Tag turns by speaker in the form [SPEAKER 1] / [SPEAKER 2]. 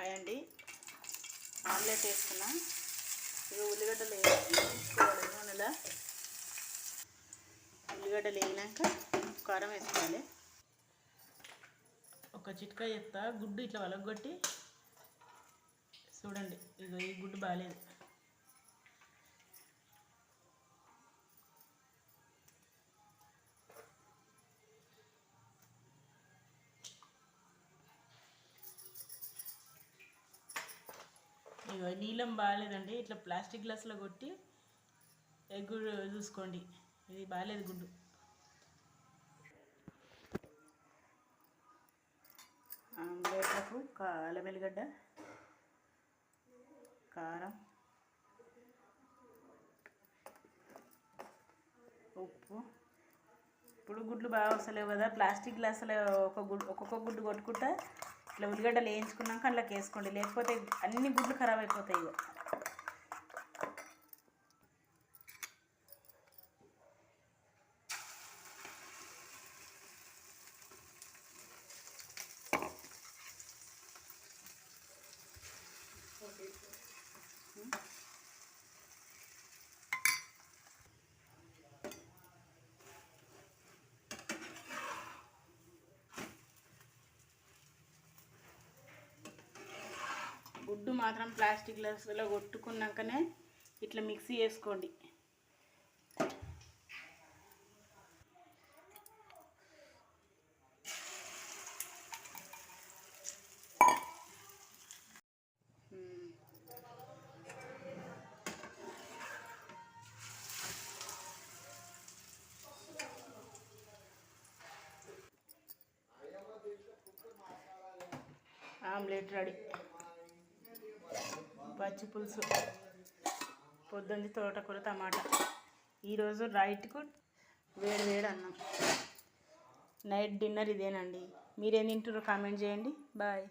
[SPEAKER 1] Hi అండి omelette వేసుకున్నా. ఇక ఉల్లిగడ్డలు వేసుకోవాలి నూనెలో? ఉల్లిగడ్డలు వేగినాక కారం వేసుకోవాలి. ఒక చిట్కా చెప్తా. గుడ్డు ఇట్లా వలగొట్టి చూడండి. ఇక ఈ గుడ్డు బాగాలేదు. ఇగో నీలం బాగాలేదండి. ఇట్లా ప్లాస్టిక్ గ్లాస్లో కొట్టి ఎగ్గు చూసుకోండి. ఇది బాగాలేదు గుడ్డు. ఆమ్లెట్లకు కా- అల్లం వెల్లిగడ్డ కారం ఉప్పు. ఇప్పుడు గుడ్లు బాగా వస్తలేవు కదా. ప్లాస్టిక్ గ్లాసులో ఒక గుడ్డు ఒక్కొక్క గుడ్డు కొట్టుకుంటా ఇట్లా ఉల్లిగడ్డలు వేయించుకున్నాక అందులోకి వేసుకోండి. లేకపోతే అన్ని గుడ్లు ఖరాబ్ అయిపోతాయి ఇక గుడ్డు మాత్రం ప్లాస్టిక్ గ్లాసులో కొట్టుకున్నాకనే ఇట్లా మిక్సీ చేసుకోండి. Omelette ready. పచ్చి పులుసు పొద్దుంది తోటకూర టమాటా. ఈరోజు రైట్కు వేడి వేడి అన్నం. నైట్ డిన్నర్ ఇదేనండి. మీరేం తింటారో కామెంట్ చేయండి. బాయ్.